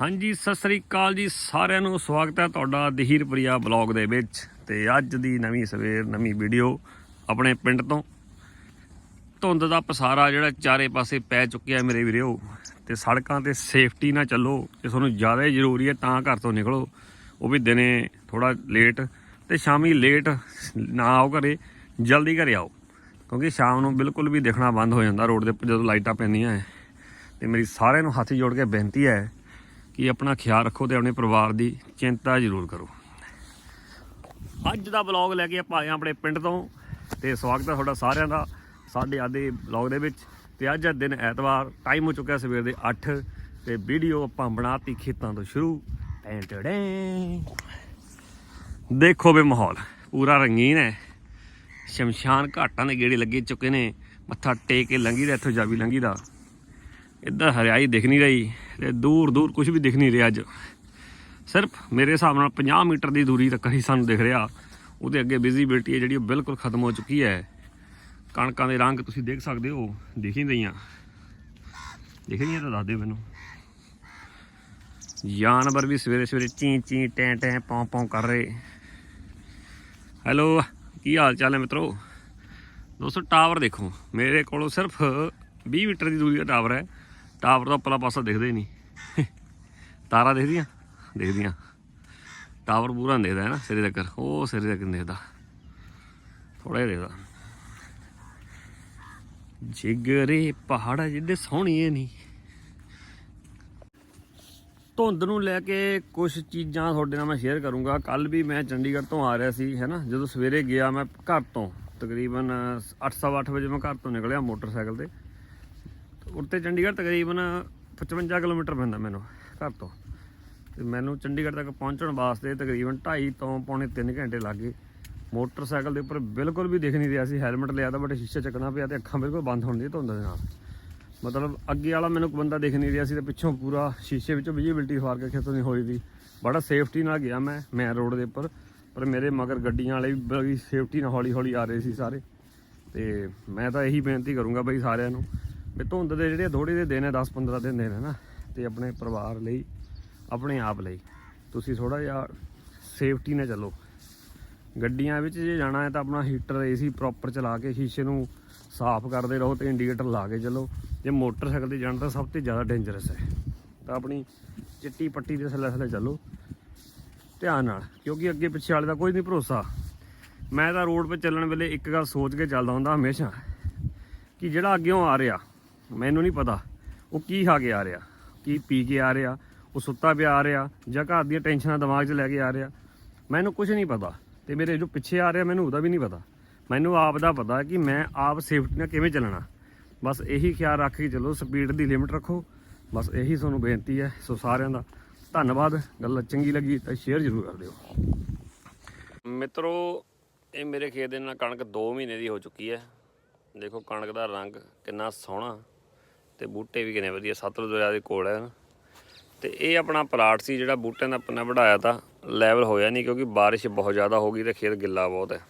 ਹਾਂਜੀ, ਸਤਿ ਸ੍ਰੀ ਅਕਾਲ ਜੀ ਸਾਰਿਆਂ ਨੂੰ। ਸਵਾਗਤ ਹੈ ਤੁਹਾਡਾ ਦਹੀਰ ਪ੍ਰਿਆ ਬਲੌਗ ਦੇ ਵਿੱਚ। ਤੇ ਅੱਜ ਦੀ ਨਵੀਂ ਸਵੇਰ, ਨਵੀਂ ਵੀਡੀਓ ਆਪਣੇ ਪਿੰਡ ਤੋਂ। ਧੁੰਦ ਦਾ ਪਸਾਰਾ ਜਿਹੜਾ ਚਾਰੇ ਪਾਸੇ ਪੈ ਚੁੱਕਿਆ ਮੇਰੇ ਵੀਰੋ। ਤੇ ਸੜਕਾਂ ਤੇ ਸੇਫਟੀ ਨਾਲ ਚੱਲੋ। ਜੇ ਤੁਹਾਨੂੰ ਜ਼ਿਆਦਾ ਹੀ ਜ਼ਰੂਰੀ ਹੈ ਤਾਂ ਘਰ ਤੋਂ ਨਿਕਲੋ। ਉਹ ਵੀ ਦਿਨੇ ਥੋੜਾ ਲੇਟ। ਤੇ ਸ਼ਾਮੀ ਲੇਟ ਨਾ ਆਓ ਘਰੇ, ਜਲਦੀ ਘਰੇ ਆਓ। ਕਿਉਂਕਿ ਸ਼ਾਮ ਨੂੰ ਬਿਲਕੁਲ ਵੀ ਦਿਖਣਾ ਬੰਦ ਹੋ ਜਾਂਦਾ ਰੋਡ ਦੇ ਉੱਪਰ ਜਦੋਂ ਲਾਈਟਾਂ ਪੈਂਦੀਆਂ ਹੈ ਤੇ ਮੇਰੀ ਸਾਰਿਆਂ ਨੂੰ ਹੱਥ ਜੋੜ ਕੇ ਬੇਨਤੀ ਹੈ ਕਿ ਆਪਣਾ ਖਿਆਲ ਰੱਖੋ ਤੇ ਆਪਣੇ ਪਰਿਵਾਰ ਦੀ ਚਿੰਤਾ ਜ਼ਰੂਰ ਕਰੋ। ਅੱਜ ਦਾ ਬਲੌਗ ਲੈ ਕੇ ਆਪਾਂ ਆਏ ਹਾਂ ਆਪਣੇ ਪਿੰਡ ਤੋਂ ਤੇ ਸਵਾਗਤ ਹੈ ਤੁਹਾਡਾ ਸਾਰਿਆਂ ਦਾ ਸਾਡੇ ਆਦੇ ਬਲੌਗ ਦੇ ਵਿੱਚ। ਤੇ ਅੱਜ ਦਾ ਦਿਨ ਐਤਵਾਰ ਟਾਈਮ ਹੋ ਚੁੱਕਿਆ ਸਵੇਰ ਦੇ 8 ਤੇ ਵੀਡੀਓ ਆਪਾਂ ਬਣਾਤੀ ਖੇਤਾਂ ਤੋਂ ਸ਼ੁਰੂ। ਟੈਂ ਦੇਖੋ ਵੀ ਮਾਹੌਲ, ਪੂਰਾ ਰੰਗੀਨ ਹੈ। ਸ਼ਮਸ਼ਾਨ ਘਾਟਾਂ ਦੇ ਗੇੜੇ ਲੱਗੇ ਚੁੱਕੇ ਨੇ, ਮੱਥਾ ਟੇਕ ਕੇ ਲੰਗੀ ਦਾ, ਇੱਥੋਂ ਜਾਵੀ ਲੰਗੀ ਦਾ। ਇੱਧਰ ਹਰਿਆਈ ਦਿਖ ਨਹੀਂ ਰਹੀ। ਤੇ ਦੂਰ ਦੂਰ ਕੁਝ ਵੀ ਦਿਖ ਨਹੀਂ ਰਿਹਾ ਅੱਜ। ਸਿਰਫ ਮੇਰੇ ਹਿਸਾਬ ਨਾਲ 50 ਮੀਟਰ ਦੀ ਦੂਰੀ ਤੱਕ ਹੀ ਸਾਨੂੰ ਦਿਖ ਰਿਹਾ। ਉਹਦੇ ਅੱਗੇ ਵਿਜ਼ਿਬਿਲਟੀ ਹੈ ਜਿਹੜੀ ਉਹ ਬਿਲਕੁਲ ਖਤਮ ਹੋ ਚੁੱਕੀ ਹੈ। ਕਣਕਾਂ ਦੇ ਰੰਗ ਤੁਸੀਂ ਦੇਖ ਸਕਦੇ ਹੋ, ਦਿਖ ਹੀ ਰਹੀਆਂ। ਦਿਖ ਰਹੀਆਂ ਤਾਂ ਦੱਸ ਦਿਓ ਮੈਨੂੰ। ਜਾਨਵਰ ਵੀ ਸਵੇਰੇ ਸਵੇਰੇ ਚੀਂ ਚੀਂ ਟੈਂ ਟੈਂ ਪੌਂ ਪੌਂ ਕਰ ਰਹੇ। ਹੈਲੋ ਕੀ ਹਾਲ ਚਾਲ ਹੈ ਮਿੱਤਰੋ? ਦੋਸਤੋ ਟਾਵਰ ਦੇਖੋ। ਮੇਰੇ ਕੋਲੋਂ ਸਿਰਫ 20 ਮੀਟਰ ਦੀ ਦੂਰੀ ਦਾ ਟਾਵਰ ਹੈ। ਟਾਵਰ ਦਾ ਉੱਪਰਲਾ ਪਾਸਾ ਦਿਖਦਾ ਹੀ ਨਹੀਂ। ਤਾਰਾਂ ਦਿਖਦੀਆਂ? ਦਿਖਦੀਆਂ। ਟਾਵਰ ਪੂਰਾ ਨਹੀਂ ਦਿਖਦਾ ਹੈ ਨਾ, ਸਿਰੇ ਤੱਕ। ਉਹ ਸਿਰੇ ਤੱਕ ਨਹੀਂ ਦਿਖਦਾ। ਥੋੜਾ ਜਿਹਾ ਦਿਖਦਾ। ਜਿਗਰੇ ਪਹਾੜਾ ਜਿੱਦੇ ਸੋਹਣੀਏ ਨਹੀਂ ਧੁੰਦ ਨੂੰ ਲੈ ਕੇ ਕੁਝ ਚੀਜ਼ਾਂ ਤੁਹਾਡੇ ਨਾਲ ਮੈਂ ਸ਼ੇਅਰ ਕਰੂੰਗਾ। ਕੱਲ ਵੀ ਮੈਂ ਚੰਡੀਗੜ੍ਹ ਤੋਂ ਆ ਰਿਹਾ ਸੀ ਹੈ ਨਾ ਜਦੋਂ ਸਵੇਰੇ ਗਿਆ ਮੈਂ ਘਰ ਤੋਂ। ਤਕਰੀਬਨ 8:30 ਵਜੇ ਮੈਂ ਘਰ ਤੋਂ ਨਿਕਲਿਆ ਮੋਟਰਸਾਈਕਲ ਤੇ। ਉੱਤੇ ਚੰਡੀਗੜ੍ਹ ਤਕਰੀਬਨ 55 ਕਿਲੋਮੀਟਰ ਪੈਂਦਾ ਮੈਨੂੰ, ਘਰ ਤੋਂ। ਤੇ ਮੈਨੂੰ ਚੰਡੀਗੜ੍ਹ ਤੱਕ ਪਹੁੰਚਣ ਵਾਸਤੇ ਤਕਰੀਬਨ 2.5 ਤੋਂ ਪੌਣੇ 3 ਘੰਟੇ ਲੱਗ ਗਏ। ਮੋਟਰਸਾਈਕਲ ਦੇ ਉੱਪਰ ਬਿਲਕੁਲ ਵੀ ਦਿਖ ਨਹੀਂ ਰਿਹਾ ਸੀ, ਹੈਲਮਟ ਲਿਆ ਤਾਂ ਬਟ ਸ਼ੀਸ਼ਾ ਚੱਕਣਾ ਪਿਆ ਤੇ ਅੱਖਾਂ ਬਿਲਕੁਲ ਬੰਦ ਹੋਣ ਦੀ ਧੁੰਦ ਦੇ ਨਾਲ। ਮਤਲਬ ਅੱਗੇ ਵਾਲਾ ਮੈਨੂੰ ਕੋਈ ਬੰਦਾ ਦਿਖ ਨਹੀਂ ਰਿਹਾ ਸੀ ਤੇ ਪਿੱਛੋਂ ਪੂਰਾ ਸ਼ੀਸ਼ੇ ਵਿੱਚੋਂ ਵਿਜੀਬਿਲਟੀ ਹਾਰ ਕੇ ਖੇਤੋਂ ਦੀ ਹੋਈ ਦੀ ਬੜਾ ਸੇਫਟੀ ਨਾਲ ਗਿਆ ਮੈਂ ਮੈਂ ਰੋਡ ਦੇ ਉੱਪਰ, ਪਰ ਮੇਰੇ ਮਗਰ ਗੱਡੀਆਂ ਵਾਲੇ ਵੀ ਬੜੀ ਸੇਫਟੀ ਨਾਲ ਹੌਲੀ ਹੌਲੀ ਆ ਰਹੇ ਸੀ ਸਾਰੇ। ਤੇ ਮੈਂ ਤਾਂ ਇਹੀ ਬੇਨਤੀ ਕਰੂੰਗਾ ਬਈ ਸਾਰਿਆਂ ਨੂੰ ਵੀ ਧੁੰਦ ਦੇ ਜਿਹੜੇ ਥੋੜੇ ਦੇ ਦਿਨ ਹੈ 10-15 ਦਿਨ ਦੇ ਨੇ ਨਾ, ਤੇ ਆਪਣੇ ਪਰਿਵਾਰ ਲਈ, ਆਪਣੇ ਆਪ ਲਈ, ਤੁਸੀਂ ਥੋੜਾ ਜਿਹਾ ਸੇਫਟੀ ਨਾਲ ਚੱਲੋ। ਗੱਡੀਆਂ ਵਿੱਚ ਜੇ ਜਾਣਾ ਹੈ ਤਾਂ ਆਪਣਾ ਹੀਟਰ ਏਸੀ ਪ੍ਰੋਪਰ ਚਲਾ ਕੇ ਸ਼ੀਸ਼ੇ ਨੂੰ ਸਾਫ਼ ਕਰਦੇ ਰਹੋ ਤੇ ਇੰਡੀਕੇਟਰ ਲਾ ਕੇ ਚੱਲੋ। ਜੇ ਮੋਟਰਸਾਈਕਲ ਤੇ ਜਾਣਾ ਤਾਂ ਸਭ ਤੋਂ ਜ਼ਿਆਦਾ ਡੇਂਜਰਸ ਹੈ। ਤਾਂ ਆਪਣੀ ਚਿੱਟੀ ਪੱਟੀ ਦੇ ਥੱਲੇ ਥੱਲੇ ਚੱਲੋ। ਧਿਆਨ ਨਾਲ, ਕਿਉਂਕਿ ਅੱਗੇ ਪਿੱਛੇ ਵਾਲੇ ਦਾ ਕੋਈ ਨਹੀਂ ਭਰੋਸਾ। ਮੈਂ ਤਾਂ ਰੋਡ 'ਤੇ ਚੱਲਣ ਵੇਲੇ ਇੱਕ ਗੱਲ ਸੋਚ ਕੇ ਚੱਲਦਾ ਹੁੰਦਾ ਹਮੇਸ਼ਾ, ਕਿ ਜਿਹੜਾ ਅੱਗੇੋਂ ਆ ਰਿਹਾ ਮੈਨੂੰ ਨਹੀਂ ਪਤਾ। ਉਹ ਕੀ ਖਾ ਕੇ ਆ ਰਿਹਾ? ਕੀ ਪੀ ਕੇ ਆ ਰਿਹਾ? ਉਹ ਸੁੱਤਾ ਪਿਆ ਆ ਰਿਹਾ ਜਾਂ ਘਰ ਦੀਆਂ ਟੈਨਸ਼ਨਾਂ ਦਿਮਾਗ 'ਚ ਲੈ ਕੇ ਆ ਰਿਹਾ? ਮੈਨੂੰ ਕੁਝ ਨਹੀਂ ਪਤਾ ਤੇ ਮੇਰੇ ਜੋ ਪਿੱਛੇ ਆ ਰਿਹਾ ਮੈਨੂੰ ਉਹਦਾ ਵੀ ਨਹੀਂ ਪਤਾ। ਮੈਨੂੰ ਆਪ ਦਾ ਪਤਾ ਕਿ ਮੈਂ ਆਪ ਸੇਫਟੀ ਨਾਲ ਕਿਵੇਂ ਚੱਲਣਾ। ਬਸ ਇਹੀ ਖਿਆਲ ਰੱਖ ਕੇ ਚੱਲੋ ਸਪੀਡ ਦੀ ਲਿਮਿਟ ਰੱਖੋ। ਬਸ ਇਹੀ ਤੁਹਾਨੂੰ ਬੇਨਤੀ ਹੈ ਸੋ ਸਾਰਿਆਂ ਦਾ ਧੰਨਵਾਦ। ਗੱਲ ਚੰਗੀ ਲੱਗੀ ਤਾਂ ਸ਼ੇਅਰ ਜ਼ਰੂਰ ਕਰ ਦਿਓ। ਮਿੱਤਰੋ, ਇਹ ਮੇਰੇ ਖੇਤ ਦੇ ਨਾਲ ਕਣਕ 2 ਮਹੀਨੇ ਦੀ ਹੋ ਚੁੱਕੀ ਹੈ। ਦੇਖੋ ਕਣਕ ਦਾ ਰੰਗ ਕਿੰਨਾ ਸੋਹਣਾ। ਤੇ ਬੂਟੇ ਵੀ ਕਿੰਨੇ ਵਧੀਆ ਸਤਲੁਜ ਦਰਿਆ ਦੇ ਕੋਲ ਹੈ ਨਾ ਤੇ ਇਹ ਆਪਣਾ ਪਲਾਟ ਸੀ ਜਿਹੜਾ ਬੂਟਿਆਂ ਦਾ ਆਪਣਾ ਵਢਾਇਆ ਤਾਂ ਲੈਵਲ ਹੋਇਆ ਨਹੀਂ ਕਿਉਂਕਿ ਬਾਰਿਸ਼ ਬਹੁਤ ਜ਼ਿਆਦਾ ਹੋ ਗਈ ਤੇ ਖੇਤ ਗਿੱਲਾ ਬਹੁਤ ਹੈ।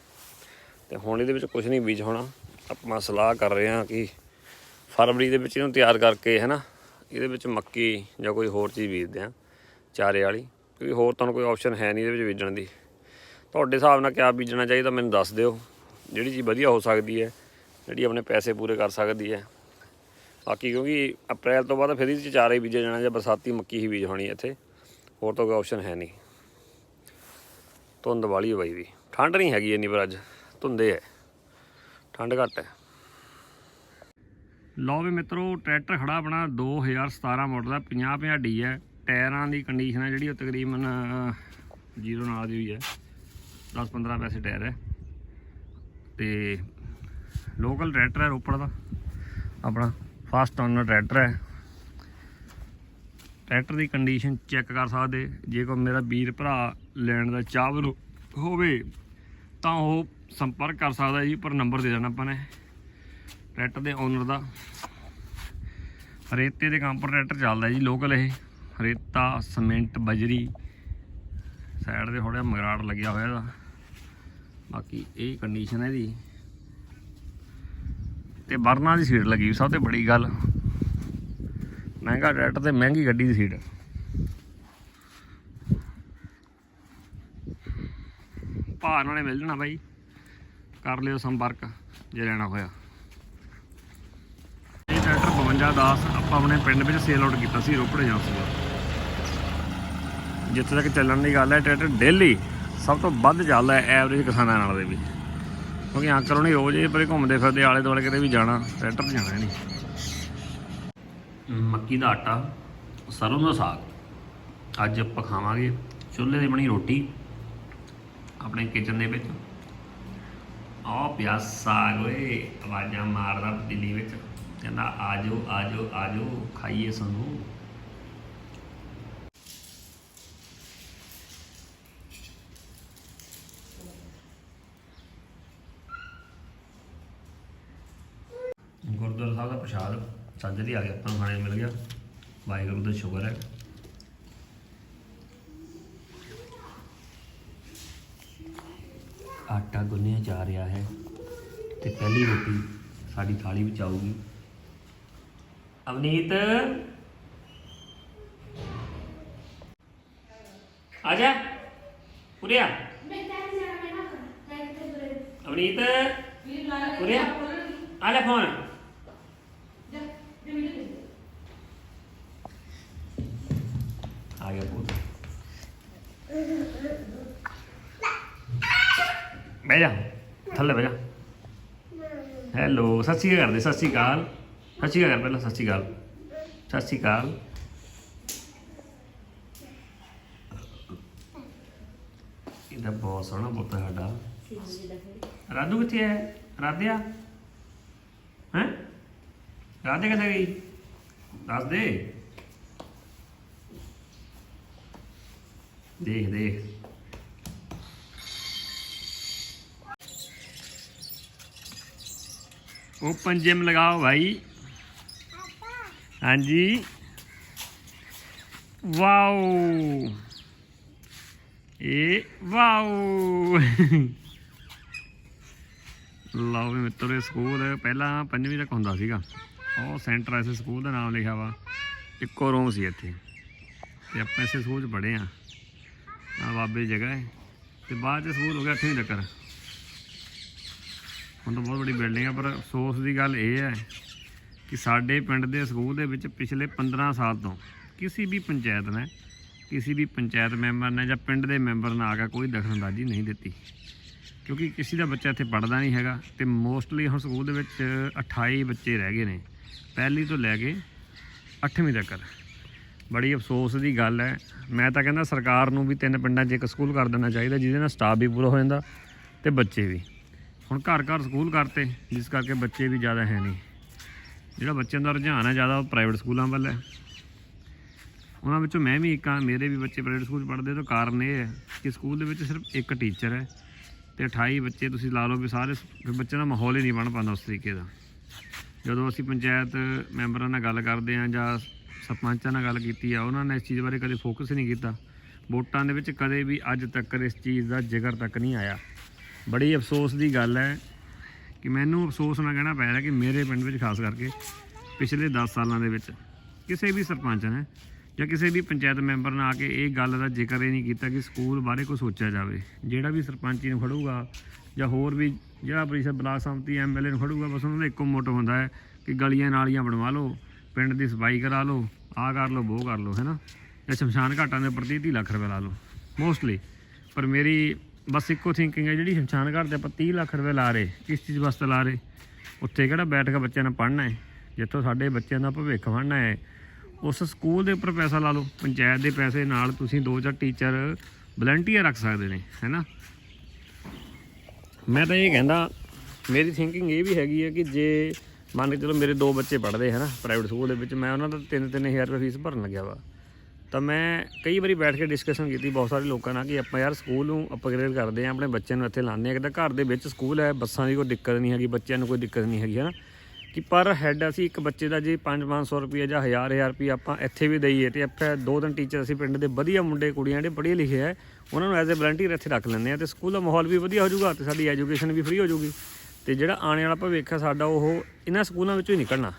ਤੇ ਹੁਣ ਇਹਦੇ ਵਿੱਚ ਕੁਝ ਨਹੀਂ ਬੀਜ ਹੋਣਾ। ਆਪਾਂ ਸਲਾਹ ਕਰ ਰਹੇ ਹਾਂ ਕਿ ਫਰਵਰੀ ਦੇ ਵਿੱਚ ਇਹਨੂੰ ਤਿਆਰ ਕਰਕੇ ਹੈ ਨਾ ਇਹਦੇ ਵਿੱਚ ਮੱਕੀ ਜਾਂ ਕੋਈ ਹੋਰ ਚੀਜ਼ ਬੀਜਦੇ ਆ ਚਾਰੇ ਵਾਲੀ। ਕਿਉਂਕਿ ਹੋਰ ਤੁਹਾਨੂੰ ਕੋਈ ਆਪਸ਼ਨ ਹੈ ਨਹੀਂ ਇਹਦੇ ਵਿੱਚ ਬੀਜਣ ਦੀ। ਤੁਹਾਡੇ ਹਿਸਾਬ ਨਾਲ ਕਿਆ ਬੀਜਣਾ ਚਾਹੀਦਾ ਮੈਨੂੰ ਦੱਸ ਦਿਓ। ਜਿਹੜੀ ਚੀਜ਼ ਵਧੀਆ ਹੋ ਸਕਦੀ ਹੈ, ਜਿਹੜੀ ਆਪਣੇ ਪੈਸੇ ਪੂਰੇ ਕਰ ਸਕਦੀ ਹੈ। ਬਾਕੀ ਕਿਉਂਕਿ ਅਪ੍ਰੈਲ ਤੋਂ ਬਾਅਦ ਫਿਰ ਇਹਦੇ 'ਚ ਚਾਰੇ ਹੀ ਜਾਣਾ, ਜਾਂ ਬਰਸਾਤੀ ਮੱਕੀ ਹੀ ਬੀਜ ਹੋਣੀ ਇੱਥੇ। ਹੋਰ ਤਾਂ ਕੋਈ ਆਪਸ਼ਨ ਹੈ ਨਹੀਂ। ਧੁੰਦ ਵਾਲੀ ਹੈ ਬਾਈ ਵੀ। ਠੰਡ ਨਹੀਂ ਹੈਗੀ ਇੰਨੀ ਪਰ ਅੱਜ। ਧੁੰਦੇ ਹੈ ਠੰਡ ਘੱਟ ਹੈ ਲਓ ਵੀ ਮਿੱਤਰੋ, ਟਰੈਕਟਰ ਖੜਾ ਆਪਣਾ 2017 ਮਾਡਲ ਦਾ 50 50 ਡੀ ਹੈ ਟਾਇਰਾਂ ਦੀ ਕੰਡੀਸ਼ਨ ਹੈ ਜਿਹੜੀ ਉਹ ਤਕਰੀਬਨ ਜ਼ੀਰੋ ਨਾਲ ਦੀ ਹੋਈ ਹੈ 10 15 ਪੈਸੇ ਟਾਇਰ ਹੈ ਤੇ ਲੋਕਲ ਟਰੈਕਟਰ ਹੈ ਰੋਪੜ ਦਾ, ਆਪਣਾ। ਫਸਟ ਓਨਰ ਟਰੈਕਟਰ ਹੈ। ਟਰੈਕਟਰ ਦੀ ਕੰਡੀਸ਼ਨ ਚੈੱਕ ਕਰ ਸਕਦੇ। ਜੇ ਕੋਈ ਮੇਰਾ ਵੀਰ ਭਰਾ ਲੈਣ ਦਾ ਚਾਹਵਰ ਹੋਵੇ, ਤਾਂ ਉਹ ਸੰਪਰਕ ਕਰ ਸਕਦਾ ਜੀ, ਪਰ ਨੰਬਰ ਦੇ ਦੇਣਾ ਆਪਾਂ ਨੇ। ਟਰੈਕਟਰ ਦੇ ਓਨਰ ਦਾ। ਰੇਤੇ ਦੇ ਕੰਮ ਪਰ ਟਰੈਕਟਰ ਚੱਲਦਾ ਜੀ ਲੋਕਲ ਇਹ। ਰੇਤਾ ਸੀਮੈਂਟ ਬਜਰੀ ਸਾਈਡ ਤੇ ਥੋੜਾ ਮਗਰਾੜ ਲੱਗਿਆ ਹੋਇਆ ਇਹਦਾ। ਬਾਕੀ ਇਹ ਕੰਡੀਸ਼ਨ ਹੈ ਇਹਦੀ। ਤੇ ਵਰਨਾ ਦੀ ਸੀਟ ਲੱਗੀ ਸਭ ਤੋਂ ਬੜੀ ਗੱਲ। ਮਹਿੰਗਾ ਟਰੈਕਟਰ ਤੇ ਮਹਿੰਗੀ ਗੱਡੀ ਦੀ ਸੀਟ। ਭਾਅ ਨਾਲੇ ਮਿਲ ਜਣਾ ਬਾਈ। ਕਰ ਲਿਓ ਸੰਪਰਕ, ਜੇ ਲੈਣਾ ਹੋਇਆ। ਇਹ ਟਰੈਕਟਰ 5210 ਆਪਾਂ ਆਪਣੇ ਪਿੰਡ ਵਿੱਚ ਸੇਲ ਆਊਟ ਕੀਤਾ ਸੀ, ਰੋਪੜ ਏਜੰਸੀ ਜਿੱਥੇ ਤੱਕ ਚੱਲਣ ਦੀ ਗੱਲ ਹੈ ਟਰੈਕਟਰ ਡੇਲੀ ਸਭ ਤੋਂ ਵੱਧ ਚੱਲਦਾ ਐਵਰੇਜ ਕਿਸਾਨਾਂ ਨਾਲ ਦੇ ਵਿੱਚ। ਕਿਉਂਕਿ ਅੰਕਲ ਉਹਨੇ ਰੋਜ਼ ਇਹ ਪਰੇ ਘੁੰਮਦੇ ਫਿਰਦੇ, ਆਲੇ ਦੁਆਲੇ ਕਿਤੇ ਵੀ ਜਾਣਾ ਟਰੈਕਟਰ ਜਾਣਾ ਨਹੀਂ ਮੱਕੀ ਦਾ ਆਟਾ, ਸਰੋਂ ਦਾ ਸਾਗ। ਅੱਜ ਆਪਾਂ ਖਾਵਾਂਗੇ ਚੁੱਲ੍ਹੇ ਦੀ ਬਣੀ ਰੋਟੀ, ਆਪਣੇ ਕਿਚਨ ਦੇ ਵਿੱਚ। ਆ ਪਿਆ ਸਾਗ ਓਏ, ਆਵਾਜ਼ਾਂ ਮਾਰਦਾ ਦਿੱਲੀ ਵਿੱਚ। ਕਹਿੰਦਾ, ਆਜੋ ਆਜੋ ਆਜੋ, ਖਾਈਏ ਸਾਨੂੰ। ਪ੍ਰਸ਼ਾਦ ਸਾਜਰੀ ਆ ਗਿਆ ਆਪਾਂ ਨੂੰ ਖਾਣੇ ਨੂੰ ਮਿਲ ਗਿਆ। ਵਾਹਿਗੁਰੂ ਦਾ ਸ਼ੁਕਰ ਹੈ। ਆਟਾ ਗੁੰਨਿਆ ਜਾ ਰਿਹਾ ਹੈ ਤੇ ਪਹਿਲੀ ਰੋਟੀ ਸਾਡੀ ਥਾਲੀ ਵਿੱਚ ਆਊਗੀ। ਅਵਨੀਤ ਆ ਜਾ। ਉਰੇ ਆ। ਅਵਨੀਤ ਉਰੇ ਆ। ਆ ਲੈ ਫੋਨ ਆ ਗਿਆ ਪੁੱਤ ਬਹਿ ਜਾ, ਥੱਲੇ ਬਹਿ ਜਾ। ਹੈਲੋ ਸਤਿ ਸ਼੍ਰੀ ਅਕਾਲ ਕਰਦੇ ਸਤਿ ਸ਼੍ਰੀ ਅਕਾਲ। ਸਤਿ ਸ਼੍ਰੀ ਅਕਾਲ ਪਹਿਲਾਂ, ਸਤਿ ਸ਼੍ਰੀ ਅਕਾਲ। ਸਤਿ ਸ਼੍ਰੀ ਅਕਾਲ। ਇਹਦਾ ਬਹੁਤ ਸੋਹਣਾ ਪੁੱਤ ਸਾਡਾ। ਰਾਧੂ ਕਿੱਥੇ ਹੈ? ਰਾਧਿਆ? ਹੈ? ਰਾਧੇ ਕਿੱਥੇ ਗਈ? ਦੱਸ ਦੇ। ਦੇਖ ਦੇਖ। ओपन जिम लगाओ भाई हाँ जी वाओ ए ਵਾਓ ਲਓ ਵੀ ਮਿੱਤਰੋ ਇਹ ਸਕੂਲ ਪਹਿਲਾਂ ਪੰਜਵੀਂ ਤੱਕ ਹੁੰਦਾ ਸੀਗਾ ਉਹ ਸੈਂਟਰ ਐਸੇ ਸਕੂਲ ਦਾ ਨਾਮ ਲਿਖਿਆ ਵਾ ਇੱਕੋ ਰੂਮ ਸੀ ਇੱਥੇ ਤੇ ਆਪਾਂ ਇਸੇ ਸਕੂਲ 'ਚ ਪੜ੍ਹੇ ਆ ਆ ਬਾਬੇ ਦੀ ਜਗ੍ਹਾ ਹੈ ਤੇ ਬਾਅਦ 'ਚ ਸਕੂਲ ਹੋ ਗਿਆ ਅੱਠਵੀਂ ਤੱਕ ਹੁਣ ਤਾਂ ਬਹੁਤ ਵੱਡੀ ਬਿਲਡਿੰਗ ਆ, ਪਰ ਅਫਸੋਸ ਦੀ ਗੱਲ ਇਹ ਹੈ ਕਿ ਸਾਡੇ ਪਿੰਡ ਦੇ ਸਕੂਲ ਦੇ ਵਿੱਚ ਪਿਛਲੇ 15 ਸਾਲ ਤੋਂ ਕਿਸੇ ਵੀ ਪੰਚਾਇਤ ਨੇ, ਕਿਸੇ ਵੀ ਪੰਚਾਇਤ ਮੈਂਬਰ ਨੇ ਜਾਂ ਪਿੰਡ ਦੇ ਮੈਂਬਰ ਨੇ ਆ ਕੇ ਕੋਈ ਦਖਲਅੰਦਾਜ਼ੀ ਨਹੀਂ ਦਿੱਤੀ। ਕਿਉਂਕਿ ਕਿਸੇ ਦਾ ਬੱਚਾ ਇੱਥੇ ਪੜਦਾ ਨਹੀਂ ਹੈਗਾ ਤੇ ਮੋਸਟਲੀ ਹੁਣ ਸਕੂਲ ਦੇ ਵਿੱਚ 28 ਬੱਚੇ ਰਹਿ ਗਏ ਨੇ, ਪਹਿਲੀ ਤੋਂ ਲੈ ਕੇ 8ਵੀਂ ਤੱਕ। ਬੜੀ ਅਫਸੋਸ ਦੀ ਗੱਲ ਹੈ। ਮੈਂ ਤਾਂ ਕਹਿੰਦਾ ਸਰਕਾਰ ਨੂੰ ਵੀ ਤਿੰਨ ਪਿੰਡਾਂ 'ਚ ਇੱਕ ਸਕੂਲ ਕਰ ਦੇਣਾ ਚਾਹੀਦਾ, ਜਿਹਦੇ ਨਾਲ ਸਟਾਫ ਵੀ ਪੂਰਾ ਹੋ ਜਾਂਦਾ ਤੇ ਬੱਚੇ ਵੀ। ਹੁਣ ਘਰ ਘਰ ਸਕੂਲ ਕਰਤੇ, ਜਿਸ ਕਰਕੇ ਬੱਚੇ ਵੀ ਜ਼ਿਆਦਾ ਹੈ ਨਹੀਂ। ਜਿਹੜਾ ਬੱਚਿਆਂ ਦਾ ਰੁਝਾਨ ਹੈ, ਜ਼ਿਆਦਾ ਉਹ ਪ੍ਰਾਈਵੇਟ ਸਕੂਲਾਂ ਵੱਲ ਹੈ। ਉਹਨਾਂ ਵਿੱਚੋਂ ਮੈਂ ਵੀ ਇੱਕ ਹਾਂ, ਮੇਰੇ ਵੀ ਬੱਚੇ ਪ੍ਰਾਈਵੇਟ ਸਕੂਲ ਪੜ੍ਹਦੇ ਤਾਂ ਕਾਰਨ ਇਹ ਹੈ ਕਿ ਸਕੂਲ ਦੇ ਵਿੱਚ ਸਿਰਫ ਇੱਕ ਟੀਚਰ ਹੈ ਤੇ 28 ਬੱਚੇ ਤੁਸੀਂ ਲਾ ਲਓ ਵੀ ਸਾਰੇ ਬੱਚਿਆਂ ਦਾ ਮਾਹੌਲ ਹੀ ਨਹੀਂ ਬਣ ਪਾਉਂਦਾ ਉਸ ਤਰੀਕੇ ਦਾ। ਜਦੋਂ ਅਸੀਂ ਪੰਚਾਇਤ ਮੈਂਬਰਾਂ ਨਾਲ ਗੱਲ ਕਰਦੇ ਹਾਂ ਜਾਂ ਸਰਪੰਚਾਂ ਨਾਲ ਗੱਲ ਕੀਤੀ ਆ, ਉਹਨਾਂ ਨੇ ਇਸ ਚੀਜ਼ ਬਾਰੇ ਕਦੇ ਫੋਕਸ ਨਹੀਂ ਕੀਤਾ। ਵੋਟਾਂ ਦੇ ਵਿੱਚ ਕਦੇ ਵੀ ਅੱਜ ਤੱਕ ਇਸ ਚੀਜ਼ ਦਾ ਜ਼ਿਕਰ ਤੱਕ ਨਹੀਂ ਆਇਆ। ਬੜੀ ਅਫਸੋਸ ਦੀ ਗੱਲ ਹੈ ਕਿ ਮੈਨੂੰ ਅਫਸੋਸ ਨਾਲ ਕਹਿਣਾ ਪੈ ਰਿਹਾ ਕਿ ਮੇਰੇ ਪਿੰਡ ਵਿੱਚ, ਖਾਸ ਕਰਕੇ ਪਿਛਲੇ 10 ਸਾਲਾਂ ਦੇ ਵਿੱਚ ਕਿਸੇ ਵੀ ਸਰਪੰਚ ਨੇ ਜਾਂ ਕਿਸੇ ਵੀ ਪੰਚਾਇਤ ਮੈਂਬਰ ਨੇ ਆ ਕੇ ਇਹ ਗੱਲ ਦਾ ਜ਼ਿਕਰ ਹੀ ਨਹੀਂ ਕੀਤਾ ਕਿ ਸਕੂਲ ਬਾਰੇ ਕੋਈ ਸੋਚਿਆ ਜਾਵੇ। ਜਿਹੜਾ ਵੀ ਸਰਪੰਚੀ ਨੂੰ ਖੜੂਗਾ ਜਾਂ ਹੋਰ ਵੀ ਜਿਹੜਾ ਪਰਿਸ਼ਦ ਬਲਾਕ ਸੰਮਤੀ ਐਮਐਲਏ ਨੂੰ ਖੜੂਗਾ, ਬਸ ਉਹਨਾਂ ਦਾ ਇੱਕੋ ਮੋਟੋ ਹੁੰਦਾ ਹੈ ਕਿ ਗਲੀਆਂ ਨਾਲੀਆਂ ਬਣਵਾ ਲਓ, ਪਿੰਡ ਦੀ ਸਫ਼ਾਈ ਕਰਾ ਲਓ, ਆਹ ਕਰ ਲਓ ਉਹ ਕਰ ਲਓ ਹੈਨਾ ਜਾਂ ਸ਼ਮਸ਼ਾਨ ਘਾਟਾਂ ਦੇ ਪ੍ਰਤੀ 30 ਲੱਖ ਰੁਪਏ ਲਾ ਲਓ, ਮੋਸਟਲੀ। ਪਰ ਮੇਰੀ ਬਸ ਇੱਕੋ ਥਿੰਕਿੰਗ ਹੈ ਜਿਹੜੀ ਸ਼ਮਸ਼ਾਨ ਘਾਟ ਤੇ ਆਪਾਂ 30 ਲੱਖ ਰੁਪਏ ਲਾ ਰਹੇ, ਕਿਸ ਚੀਜ਼ ਵਾਸਤੇ ਲਾ ਰਹੇ? ਉੱਥੇ ਕਿਹੜਾ ਬੈਠ ਕੇ ਬੱਚਿਆਂ ਨੇ ਪੜ੍ਹਨਾ ਹੈ? ਜਿੱਥੋਂ ਸਾਡੇ ਬੱਚਿਆਂ ਦਾ ਭਵਿੱਖ ਬਣਨਾ ਹੈ, ਉਸ ਸਕੂਲ ਦੇ ਉੱਪਰ ਪੈਸਾ ਲਾ ਲਓ, ਪੰਚਾਇਤ ਦੇ ਪੈਸੇ ਨਾਲ ਤੁਸੀਂ ਦੋ ਚਾਰ ਟੀਚਰ ਵਲੰਟੀਅਰ ਰੱਖ ਸਕਦੇ ਨੇ ਹੈਨਾ ਮੈਂ ਤਾਂ ਇਹ ਕਹਿੰਦਾ, ਮੇਰੀ ਥਿੰਕਿੰਗ ਇਹ ਵੀ ਹੈਗੀ ਹੈ ਕਿ ਜੇ ਮੰਨ ਕੇ ਚਲੋ ਮੇਰੇ ਦੋ ਬੱਚੇ ਪੜ੍ਹਦੇ, ਹੈ ਨਾ? ਪ੍ਰਾਈਵੇਟ ਸਕੂਲ ਦੇ ਵਿੱਚ ਮੈਂ ਉਹਨਾਂ ਦਾ 3-3000 ਰੁਪਏ ਫੀਸ ਭਰਨ ਲੱਗਿਆ ਵਾ। ਤਾਂ ਮੈਂ ਕਈ ਵਾਰੀ ਬੈਠ ਕੇ ਡਿਸਕਸ਼ਨ ਕੀਤੀ ਬਹੁਤ ਸਾਰੇ ਲੋਕਾਂ ਨਾਲ ਕਿ ਆਪਾਂ ਯਾਰ ਸਕੂਲ ਨੂੰ ਅਪਗ੍ਰੇਡ ਕਰਦੇ ਆਂ ਆਪਣੇ ਬੱਚਿਆਂ ਨੂੰ ਇੱਥੇ ਲਾਉਂਦੇ ਆ ਤਾਂ ਘਰ ਦੇ ਵਿੱਚ ਸਕੂਲ ਹੈ, ਬੱਸਾਂ ਦੀ ਕੋਈ ਦਿੱਕਤ ਨਹੀਂ ਹੈਗੀ, ਬੱਚਿਆਂ ਨੂੰ ਕੋਈ ਦਿੱਕਤ ਨਹੀਂ ਹੈਗੀ ਹੈ ਨਾ ਕਿ ਪਰ ਹੈੱਡ ਅਸੀਂ ਇੱਕ ਬੱਚੇ ਦਾ ਜੇ 5-500 ਰੁਪਏ ਜਾਂ 1000-1000 ਰੁਪਏ ਆਪਾਂ ਇੱਥੇ ਵੀ ਦਈਏ ਤੇ ਆਪਾਂ ਦੋ ਤਿੰਨ ਟੀਚਰ ਅਸੀਂ ਪਿੰਡ ਦੇ ਵਧੀਆ ਮੁੰਡੇ, ਕੁੜੀਆਂ ਜਿਹੜੇ ਪੜ੍ਹੇ ਲਿਖੇ ਆ ਉਹਨਾਂ ਨੂੰ ਐਜ਼ ਅ ਵਲੰਟੀਅਰ ਇੱਥੇ ਰੱਖ ਲੈਂਦੇ ਆ ਤੇ ਸਕੂਲ ਦਾ ਮਾਹੌਲ ਵੀ ਵਧੀਆ ਹੋ ਜਾਊਗਾ ਤੇ ਸਾਡੀ ਐਜੂਕੇਸ਼ਨ ਵੀ ਫ੍ਰੀ ਹੋ ਜਾਊਗੀ। ਤੇ ਜਿਹੜਾ ਆਉਣ ਵਾਲਾ ਭਵਿੱਖ ਹੈ ਸਾਡਾ ਉਹ ਇਹਨਾਂ ਸਕੂਲਾਂ ਵਿੱਚੋਂ ਹੀ ਨਿਕਲਣਾ।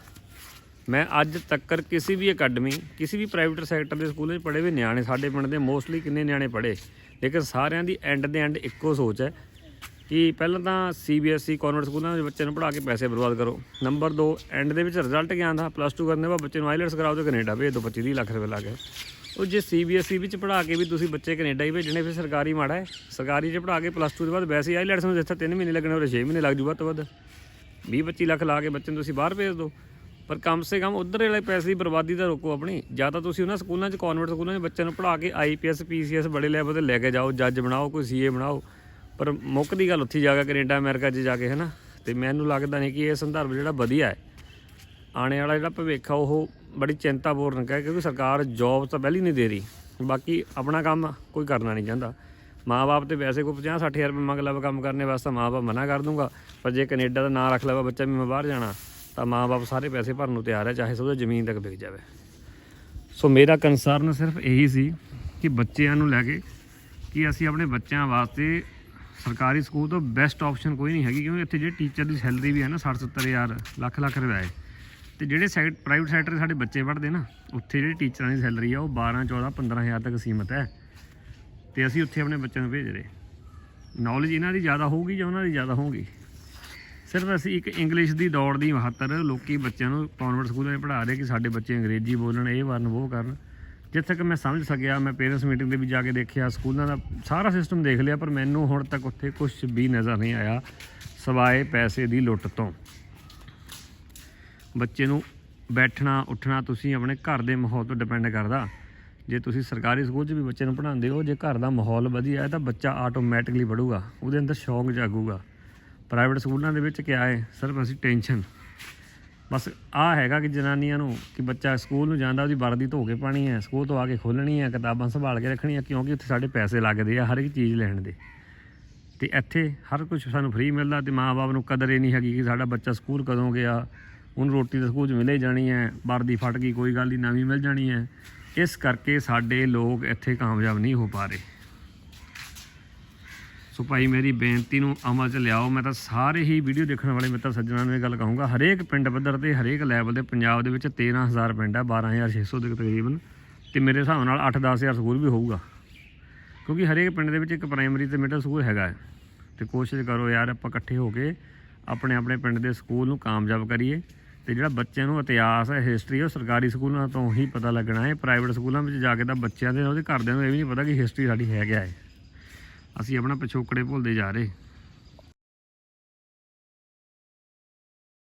ਮੈਂ ਅੱਜ ਤੱਕਰ ਕਿਸੇ ਵੀ ਅਕੈਡਮੀ, ਕਿਸੇ ਵੀ ਪ੍ਰਾਈਵੇਟ ਸੈਕਟਰ ਦੇ ਸਕੂਲ 'ਚ ਪੜ੍ਹੇ ਹੋਏ ਨਿਆਣੇ ਸਾਡੇ ਪਿੰਡ ਦੇ ਮੋਸਟਲੀ ਕਿੰਨੇ ਨਿਆਣੇ ਪੜ੍ਹੇ? ਲੇਕਿਨ ਸਾਰਿਆਂ ਦੀ ਐਂਡ ਦੇ ਐਂਡ ਇੱਕੋ ਸੋਚ ਹੈ ਕਿ ਪਹਿਲਾਂ ਤਾਂ ਸੀਬੀਐਸਈ ਕਨਵਰਟ ਸਕੂਲਾਂ ਵਿੱਚ ਬੱਚਿਆਂ ਨੂੰ ਪੜ੍ਹਾ ਕੇ ਪੈਸੇ ਬਰਬਾਦ ਕਰੋ। ਨੰਬਰ 2 ਐਂਡ ਦੇ ਵਿੱਚ ਰਿਜ਼ਲਟ ਗਿਆ ਆਉਂਦਾ? ਪਲੱਸ 2 ਕਰਨ ਦੇ ਬਾਅਦ ਬੱਚੇ ਨੂੰ ਆਈਲੈਟਸ ਕਰਾਓ ਤੇ ਕੈਨੇਡਾ ਭੇਜ ਦਿਓ 25 ਲੱਖ ਰੁਪਏ ਲਾ ਕੇ। ਉਹ ਜੇ ਸੀਬੀਐਸਈ ਵਿੱਚ ਪੜ੍ਹਾ ਕੇ ਵੀ ਤੁਸੀਂ ਬੱਚੇ ਕੈਨੇਡਾ ਹੀ ਭੇਜਣੇ, ਫਿਰ ਸਰਕਾਰੀ ਮਾੜਾ ਹੈ। ਸਰਕਾਰੀ 'ਚ ਪੜ੍ਹਾ ਕੇ ਪਲੱਸ 2 ਦੇ ਬਾਅਦ ਵੈਸੇ ਹੀ ਆਈਲੈਟਸ ਨੂੰ ਜਿੱਥੇ 3 ਮਹੀਨੇ ਲੱਗਣੇ ਉਹ 6 ਮਹੀਨੇ ਲੱਗ ਜੂ ਵੱਧ ਤੋਂ ਵੱਧ। 20 25 ਲੱਖ ਲਾ ਕੇ ਬੱਚੇ ਨੂੰ ਤੁਸੀਂ ਬਾਹਰ ਭੇਜ ਦਿਓ ਪਰ ਕਮ ਸੇ ਕਮ ਉਧਰ ਵਾਲੇ ਪੈਸੇ ਦੀ ਬਰਬਾਦੀ ਤਾਂ ਰੋਕੋ ਆਪਣੀ। ਜਾਂ ਤਾਂ ਤੁਸੀਂ ਉਹਨਾਂ ਸਕੂਲਾਂ 'ਚ ਕਨਵਰਟ ਸਕੂਲਾਂ 'ਚ ਬੱਚਿਆਂ ਨੂੰ ਪੜ੍ਹਾ ਕੇ ਆਈਪੀਐਸ ਪੀਸੀਐਸ ਬੜੇ ਲੈਵਲ ਤੇ ਲੈ ਕੇ ਜਾਓ ਜੱਜ ਬਣਾਓ, ਕੋਈ ਸੀਏ ਬਣਾਓ। ਪਰ ਮੁੱਕ ਦੀ ਗੱਲ ਉੱਥੇ ਜਾ ਕੇ ਕੈਨੇਡਾ, ਅਮਰੀਕਾ 'ਚ ਜਾ ਕੇ ਹੈ ਨਾ ਤੇ ਮੈਨੂੰ ਲੱਗਦਾ ਨਹੀਂ ਕਿ ਇਹ ਸੰਦਰਭ ਜਿਹੜਾ ਵਧੀਆ ਹੈ। ਆਉਣੇ ਵਾਲਾ ਜਿਹੜਾ ਭਵਿੱਖ ਆ, ਉਹ ਬੜੀ ਚਿੰਤਾਪੂਰਨ ਹੈ ਕਿਉਂਕਿ ਸਰਕਾਰ ਜੌਬ ਤਾਂ ਪਹਿਲੀ ਨਹੀਂ ਦੇ ਰਹੀ। ਬਾਕੀ ਆਪਣਾ ਕੰਮ ਕੋਈ ਕਰਨਾ ਨਹੀਂ ਚਾਹੁੰਦਾ। ਮਾਂ-ਬਾਪ ਤੇ ਵੈਸੇ ਕੋਈ 50 60000 ਰੁਪਏ ਮੰਗ ਲਵੇ ਕੰਮ ਕਰਨੇ ਵਾਸਤੇ ਮਾਂ-ਬਾਪ ਮਨਾ ਕਰ ਦੂੰਗਾ ਪਰ ਜੇ ਕੈਨੇਡਾ ਦਾ ਨਾਂ ਰੱਖ ਲਵੇ ਬੱਚਾ ਵੀ ਮੈਂ ਬਾਹਰ ਜਾਣਾ। ਤਾਂ ਮਾਂ-ਬਾਪ ਸਾਰੇ ਪੈਸੇ ਭਰਨ ਨੂੰ ਤਿਆਰ ਹੈ ਚਾਹੇ ਸਭ ਜ਼ਮੀਨ ਤੱਕ ਵਿਕ ਜਾਵੇ। ਸੋ ਮੇਰਾ ਕੰਸਰਨ ਸਿਰਫ ਇਹੀ ਸੀ ਕਿ ਬੱਚਿਆਂ ਨੂੰ ਲੈ ਕੇ ਕਿ ਅਸੀਂ ਆਪਣੇ ਬੱਚਿਆਂ ਵਾਸਤੇ ਸਰਕਾਰੀ ਸਕੂਲ ਤੋਂ ਬੈਸਟ ਆਪਸ਼ਨ ਕੋਈ ਨਹੀਂ ਹੈਗੀ, ਕਿਉਂਕਿ ਇੱਥੇ ਜਿਹੜੇ ਟੀਚਰ ਦੀ ਸੈਲਰੀ ਵੀ ਹੈ ਨਾ 60 70 ਹਜ਼ਾਰ, ਲੱਖ ਲੱਖ ਰੁਪਏ ਹੈ। ਤੇ ਜਿਹੜੇ ਸੈਕਟ ਪ੍ਰਾਈਵੇਟ ਸੈਕਟਰ ਸਾਡੇ ਬੱਚੇ ਪੜ੍ਹਦੇ ਨਾ, ਉੱਥੇ ਜਿਹੜੀ ਟੀਚਰਾਂ ਦੀ ਸੈਲਰੀ ਆ ਉਹ 12 14 15 ਹਜ਼ਾਰ ਤੱਕ ਸੀਮਤ ਹੈ। ਤੇ ਅਸੀਂ ਉੱਥੇ ਆਪਣੇ ਬੱਚਿਆਂ ਨੂੰ ਭੇਜ ਰਹੇ। ਨੌਲੇਜ ਇਹਨਾਂ ਦੀ ਜ਼ਿਆਦਾ ਹੋਊਗੀ ਜਾਂ ਉਹਨਾਂ ਦੀ ਜ਼ਿਆਦਾ ਹੋਊਗੀ? ਸਿਰਫ ਅਸੀਂ ਇੱਕ ਇੰਗਲਿਸ਼ ਦੀ ਦੌੜ ਦੀ ਮਹੱਤਰ ਲੋਕੀ ਬੱਚਿਆਂ ਨੂੰ ਕਨਵਰਟ ਸਕੂਲਾਂ ਵਿੱਚ ਪੜ੍ਹਾ ਰਹੇ ਕਿ ਸਾਡੇ ਬੱਚੇ ਅੰਗਰੇਜ਼ੀ ਬੋਲਣ, ਇਹ ਵਰਨ, ਉਹ ਕਰਨ। ਜਿੱਥੇ ਤੱਕ ਮੈਂ ਸਮਝ ਸਕਿਆ, ਮੈਂ ਪੇਰੈਂਟਸ ਮੀਟਿੰਗ ਦੇ ਵੀ ਜਾ ਕੇ ਦੇਖਿਆ, ਸਕੂਲਾਂ ਦਾ ਸਾਰਾ ਸਿਸਟਮ ਦੇਖ ਲਿਆ, ਪਰ ਮੈਨੂੰ ਹੁਣ ਤੱਕ ਉੱਥੇ ਕੁਝ ਵੀ ਨਜ਼ਰ ਨਹੀਂ ਆਇਆ, ਸਵਾਏ ਪੈਸੇ ਦੀ ਲੁੱਟ ਤੋਂ। ਬੱਚੇ ਨੂੰ ਬੈਠਣਾ, ਉੱਠਣਾ ਤੁਸੀਂ ਆਪਣੇ ਘਰ ਦੇ ਮਾਹੌਲ ਤੋਂ ਡਿਪੈਂਡ ਕਰਦਾ। ਜੇ ਤੁਸੀਂ ਸਰਕਾਰੀ ਸਕੂਲ 'ਚ ਵੀ ਬੱਚੇ ਨੂੰ ਪੜ੍ਹਾਉਂਦੇ ਹੋ, ਜੇ ਘਰ ਦਾ ਮਾਹੌਲ ਵਧੀਆ ਹੈ ਤਾਂ ਬੱਚਾ ਆਟੋਮੈਟਿਕਲੀ ਪੜੂਗਾ ਉਹਦੇ ਅੰਦਰ ਸ਼ੌਂਕ ਜਾਗੂਗਾ। ਪ੍ਰਾਈਵੇਟ ਸਕੂਲਾਂ ਦੇ ਵਿੱਚ ਕਿਆ ਹੈ ਸਿਰਫ ਅਸੀਂ ਟੈਨਸ਼ਨ। ਬਸ ਆ ਹੈਗਾ ਕਿ ਜਨਾਨੀਆਂ ਨੂੰ ਕਿ ਬੱਚਾ ਸਕੂਲ ਨੂੰ ਜਾਂਦਾ, ਉਹਦੀ ਵਰਦੀ ਧੋ ਕੇ ਪਾਣੀ ਹੈ, ਸਕੂਲ ਤੋਂ ਆ ਕੇ ਖੋਲਣੀ ਹੈ, ਕਿਤਾਬਾਂ ਸੰਭਾਲ ਕੇ ਰੱਖਣੀਆਂ, ਕਿਉਂਕਿ ਉੱਥੇ ਸਾਡੇ ਪੈਸੇ ਲੱਗਦੇ ਆ ਹਰ ਇੱਕ ਚੀਜ਼ ਲੈਣ ਦੇ। ਤੇ ਇੱਥੇ ਹਰ ਕੁਝ ਸਾਨੂੰ ਫ੍ਰੀ ਮਿਲਦਾ ਤੇ ਮਾਪੇ ਨੂੰ ਕਦਰ ਹੀ ਨਹੀਂ ਹੈਗੀ ਕਿ ਸਾਡਾ ਬੱਚਾ ਸਕੂਲ ਕਦੋਂ ਗਿਆ, ਉਹਨੂੰ ਰੋਟੀ ਤਾਂ ਸਕੂਲ 'ਚ ਮਿਲੇ ਜਾਣੀ ਹੈ, ਵਰਦੀ ਫਟ ਗਈ, ਕੋਈ ਗੱਲ ਨਹੀਂ, ਨਵੀਂ ਮਿਲ ਜਾਣੀ ਹੈ। ਇਸ ਕਰਕੇ ਸਾਡੇ ਲੋਕ ਇੱਥੇ ਕਾਮਯਾਬ ਨਹੀਂ ਹੋ ਪਾ ਰਹੇ। ਸੋ ਭਾਈ ਮੇਰੀ ਬੇਨਤੀ ਨੂੰ ਅਮਲ 'ਚ ਲਿਆਓ। ਮੈਂ ਤਾਂ ਸਾਰੇ ਹੀ ਵੀਡੀਓ ਦੇਖਣ ਵਾਲੇ ਮਿੱਤਰ ਸੱਜਣਾਂ ਨੂੰ ਇਹ ਗੱਲ ਕਹੂੰਗਾ, ਹਰੇਕ ਪਿੰਡ ਪੱਧਰ ਤੇ, ਹਰੇਕ ਲੈਵਲ ਦੇ ਪੰਜਾਬ ਦੇ ਵਿੱਚ 13000 ਪਿੰਡ ਹੈ 12600 ਦੇ ਤਕਰੀਬਨ। ਤੇ ਮੇਰੇ ਹਿਸਾਬ ਨਾਲ 8-10000 ਸਕੂਲ ਵੀ ਹੋਊਗਾ। ਕਿਉਂਕਿ ਹਰੇਕ ਪਿੰਡ ਦੇ ਵਿੱਚ ਇੱਕ ਪ੍ਰਾਇਮਰੀ ਤੇ ਮਿਡਲ ਸਕੂਲ ਹੈਗਾ ਹੈ। ਤੇ ਕੋਸ਼ਿਸ਼ ਕਰੋ ਯਾਰ ਆਪਾਂ ਇਕੱਠੇ ਹੋ ਕੇ ਆਪਣੇ ਆਪਣੇ ਪਿੰਡ ਦੇ ਸਕੂਲ ਨੂੰ ਕਾਮਯਾਬ ਕਰੀਏ। ਤੇ ਜਿਹੜਾ ਬੱਚਿਆਂ ਨੂੰ ਇਤਿਹਾਸ ਹੈ ਹਿਸਟਰੀ ਉਹ ਸਰਕਾਰੀ ਸਕੂਲਾਂ ਤੋਂ ਹੀ ਪਤਾ ਲੱਗਣਾ ਹੈ। ਪ੍ਰਾਈਵੇਟ ਸਕੂਲਾਂ ਵਿੱਚ ਜਾ ਕੇ ਤਾਂ ਬੱਚਿਆਂ ਦੇ, ਉਹਦੇ ਘਰਦਿਆਂ ਨੂੰ ਇਹ ਵੀ ਨਹੀਂ ਪਤਾ ਕਿ ਹਿਸਟਰੀ ਸਾਡੀ ਹੈ ਕਿਆ ਹੈ। ਅਸੀਂ ਆਪਣਾ ਪਿਛੋਕੜੇ ਭੁੱਲਦੇ ਜਾ ਰਹੇ।